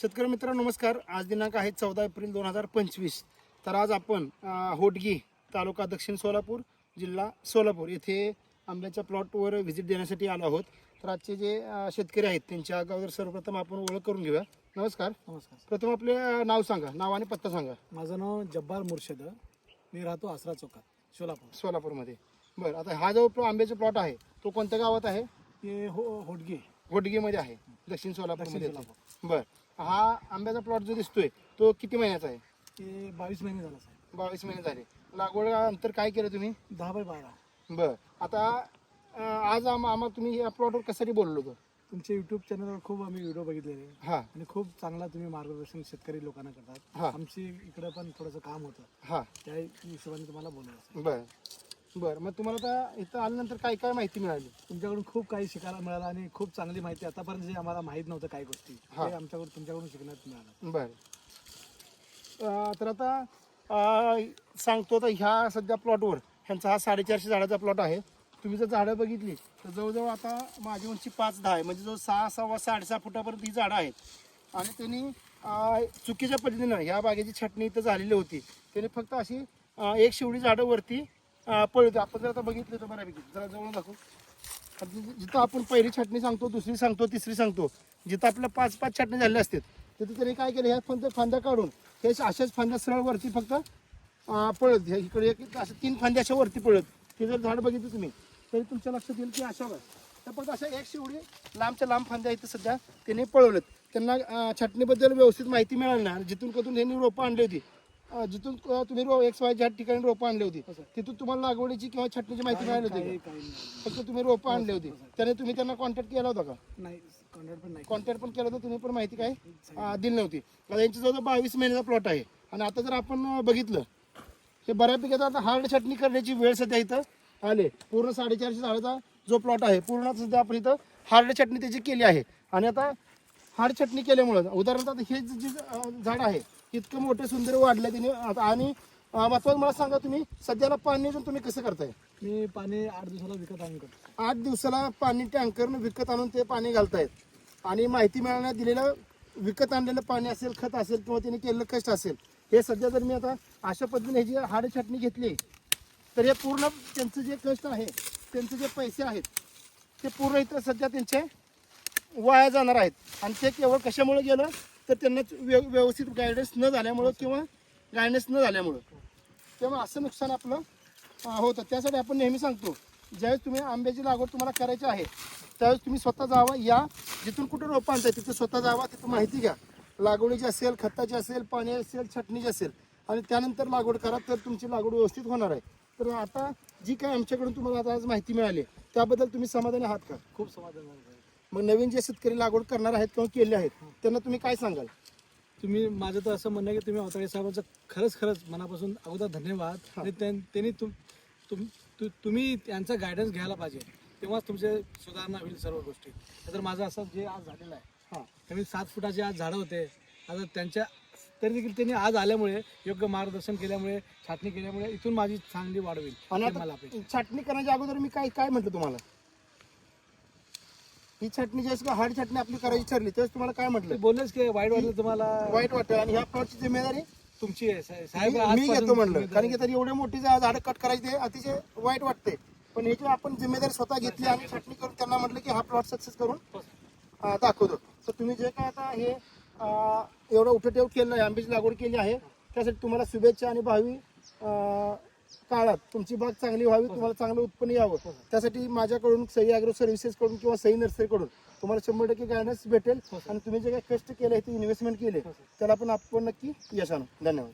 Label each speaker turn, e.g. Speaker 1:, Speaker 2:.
Speaker 1: शेतकरी मित्रांनो नमस्कार. आज दिनांक आहे चौदा एप्रिल दोन हजार पंचवीस. तर आज आपण होटगी तालुका दक्षिण सोलापूर जिल्हा सोलापूर येथे आंब्याच्या प्लॉटवर व्हिजिट देण्यासाठी आलो आहोत. तर आजचे जे शेतकरी आहेत त्यांच्या अगोदर सर्वप्रथम आपण ओळख करून घेऊया. नमस्कार.
Speaker 2: नमस्कार.
Speaker 1: प्रथम आपले नाव सांगा. नाव आणि पत्ता सांगा.
Speaker 2: माझं नाव जब्बार मुर्शद. मी राहतो आसरा चौकात सोलापूर.
Speaker 1: सोलापूरमध्ये. बरं आता हा जो प्लॉ- आंब्याचा प्लॉट आहे तो कोणत्या गावात आहे?
Speaker 2: हे हो होडगे
Speaker 1: होटगीमध्ये आहे. दक्षिण येते. बरं. हा आंब्याचा प्लॉट जो दिसतोय तो किती महिन्याचा आहे?
Speaker 2: ते बावीस महिने झाला साहेब.
Speaker 1: बावीस महिने झाले. लागवड अंतर काय केलं तुम्ही?
Speaker 2: दहा बाय बारा.
Speaker 1: बर. आता अं, आज आम आम्हाला तुम्ही या प्लॉटवर कशासाठी बोललो होतो?
Speaker 2: तुमच्या युट्यूब चॅनलवर खूप आम्ही व्हिडिओ बघितलेले.
Speaker 1: हा.
Speaker 2: आणि खूप चांगला तुम्ही मार्गदर्शन शेतकरी लोकांना करतात.
Speaker 1: हा.
Speaker 2: आमची इकडे पण थोडंसं काम होतं.
Speaker 1: हा.
Speaker 2: त्या हिशोबाने तुम्हाला बोलवलं
Speaker 1: बर. बर मग तुम्हाला आता इथं आल्यानंतर काय काय माहिती मिळाली?
Speaker 2: तुमच्याकडून खूप काही शिकायला मिळालं आणि खूप चांगली माहिती. आतापर्यंत जे आम्हाला माहीत नव्हतं काही गोष्टी
Speaker 1: हा.
Speaker 2: ते आमच्याकडून तुमच्याकडून शिकण्यात मिळालं.
Speaker 1: बर. अं, तर आता अं, सांगतो आता ह्या सध्या प्लॉटवर ह्यांचा हा साडेचारशे झाडाचा प्लॉट आहे. तुम्ही जर झाडं बघितली तर जवळजवळ आता माझी उंची पाच दहा आहे. म्हणजे जो सहा सव्वा साडेसहा फुटापर्यंत ही झाडं आहेत. आणि त्यांनी अं, चुकीच्या पद्धतीनं ह्या बागेची छटणी इथं झालेली होती. त्यांनी फक्त अशी अं, एक शिवडी झाडं वरती पळतो आपण जर आता बघितलं तर बऱ्यापैकी जरा जवळ दाखवू. जिथं आपण पहिली छाटणी सांगतो दुसरी सांगतो तिसरी सांगतो जिथं आपल्या पाच पाच छाटणी झाल्या असतात तिथं त्याने काय केलं ह्या फंद फांद्या काढून हे अशाच फांद्या सरळ वरती फक्त पळत. ह्या इकडे एक असं तीन फांद्या अशा वरती पळत. ते जर झाड बघितलं तुम्ही तरी तुमच्या लक्षात येईल की अशा तर फक्त अशा एक शेवडी लांबच्या लांब फांद्या इथं सध्या त्यांनी पळवलेत त्यांना छाटणीबद्दल व्यवस्थित माहिती मिळाली ना जिथून कधून त्यांनी रोपं आणली होती. अं, जिथून अं, तुम्ही रो एक्स वाय ज्या ठिकाणी रोपं आणली होती. तिथून तुम्हाला लागवडीची किंवा छाटणीची माहिती मिळाली होती
Speaker 2: काही
Speaker 1: का?
Speaker 2: काही नाही.
Speaker 1: फक्त तुम्ही रोपं आणली होती. त्याने तुम्ही त्यांना कॉन्टॅक्ट केला होता का?
Speaker 2: नाही कॉन्ट्रॅक्ट पण नाही
Speaker 1: कॉन्टॅक्ट पण केला होता तुम्ही पण माहिती काय अं, दिली नव्हती. आता यांची जवळ बावीस महिन्याचा प्लॉट आहे. आणि आता जर आपण अं, बघितलं हे बऱ्यापैकी आता हार्ड छटणी करण्याची वेळ सध्या इथं आले. पूर्ण साडेचारशे झाडाचा जो प्लॉट आहे पूर्ण सध्या आपण इथं हार्ड चटणी त्याची केली आहे. आणि आता हार्ड चटणी केल्यामुळं उदाहरणार्थ आता हे जे जे, अं, झाड आहे इतकं मोठं सुंदर वाढलं त्याने आता आणि महत्वाचं मला सांगा तुम्ही सध्याला पाणी नियोजन तुम्ही कसं करताय?
Speaker 2: मी पाणी आठ दिवसाला विकत आणून करतो.
Speaker 1: आठ दिवसाला पाणी टँकरनं विकत आणून ते पाणी घालतायत. आणि माहिती मिळाल्यात दिलेलं विकत आणलेलं पाणी असेल खत असेल किंवा त्यांनी केलेलं कष्ट असेल हे सध्या जर मी आता अशा पद्धतीने ह्याची हाड छाटणी घेतली तर हे पूर्ण त्यांचं जे कष्ट आहे त्यांचे जे पैसे आहेत ते पूर्ण इथं सध्या त्यांचे वाया जाणार आहेत. आणि ते केवळ कशामुळे गेलं? तर त्यांना व्यव व्यवस्थित गायडन्स न झाल्यामुळं किंवा गायडन्स न झाल्यामुळं. तेव्हा असं नुकसान आपलं होतं. त्यासाठी आपण नेहमी सांगतो ज्यावेळेस तुम्ही आंब्याची लागवड तुम्हाला करायची आहे त्यावेळेस तुम्ही स्वतः जावा या जिथून कुठं रोपं आणताय तिथं स्वतः जावा तिथं माहिती घ्या. लागवडीची असेल खताची असेल पाणी असेल छटणीची असेल आणि त्यानंतर लागवड करा तर तुमची लागवड व्यवस्थित होणार आहे. तर आता जी काय आमच्याकडून तुम्हाला आता आज माहिती मिळाली त्याबद्दल तुम्ही समाधानी आहात का?
Speaker 2: खूप समाधान
Speaker 1: मग नवीन जे शेतकरी लागवड करणार आहेत किंवा केले आहेत त्यांना तुम्ही काय सांगाल?
Speaker 2: तुम्ही माझं तर असं म्हणणं आहे की तुम्ही अवताळे साहेबांचं खरंच खरंच मनापासून अगोदर धन्यवाद. आणि त्यां- त्यांनी तुम तुम तु- तुम्ही त्यांचा गायडन्स घ्यायला पाहिजे. तेव्हाच तुमचे सुधारणा होईल सर्व गोष्टी. तर माझं असं जे आज झालेलं आहे.
Speaker 1: हां.
Speaker 2: कमी सात फुटाचे आज झाडं होते. आता त्यांच्या तरी देखील त्यांनी आज आल्यामुळे योग्य मार्गदर्शन केल्यामुळे छाटणी केल्यामुळे इथून माझी चांगली वाढ होईल.
Speaker 1: आणि
Speaker 2: हे मला
Speaker 1: आता
Speaker 2: अपेक्षा
Speaker 1: छाटणी करण्याच्या अगोदर मी काय काय म्हटलं तुम्हाला? ही छाटणी ज्यावेळेस का हार्ड छाटणी आपली करायची ठरली त्यावेळेस तुम्हाला काय म्हटलं?
Speaker 2: बोललेच की वाईट वाटलं तुम्हाला.
Speaker 1: वाईट वाटतं आणि ह्या प्लॉटची जिम्मेदारी
Speaker 2: तुमची आहे साहेब साहेब
Speaker 1: मी मी
Speaker 2: आजपासून
Speaker 1: घेतो म्हणलं.
Speaker 2: तुम्ही-
Speaker 1: कारण की तरी एवढे मोठी झाडं कट करायची ते अतिशय वाईट वाटते. पण ह्याची आपण जिम्मेदारी स्वतः घेतली आणि छाटणी करून त्यांना म्हटलं की हा प्लॉट सक्सेस करून अं, दाखवतो. तर तुम्ही जे काय आता हे अं, एवढं उठटेव केलं आहे आंब्याची लागवड केली आहे त्यासाठी तुम्हाला शुभेच्छा आणि भावी अं, काळात तुमची बाग चांगली व्हावी तुम्हाला चांगलं उत्पन्न यावं. त्यासाठी माझ्याकडून सई अॅग्रो सर्व्हिसेस कडून किंवा सई नर्सरीकडून तुम्हाला शंभर टक्के गायडन्स भेटेल आणि तुम्ही जे काही कष्ट केले ते इन्व्हेस्टमेंट केले त्याला पण आपण नक्की यश आणू. धन्यवाद.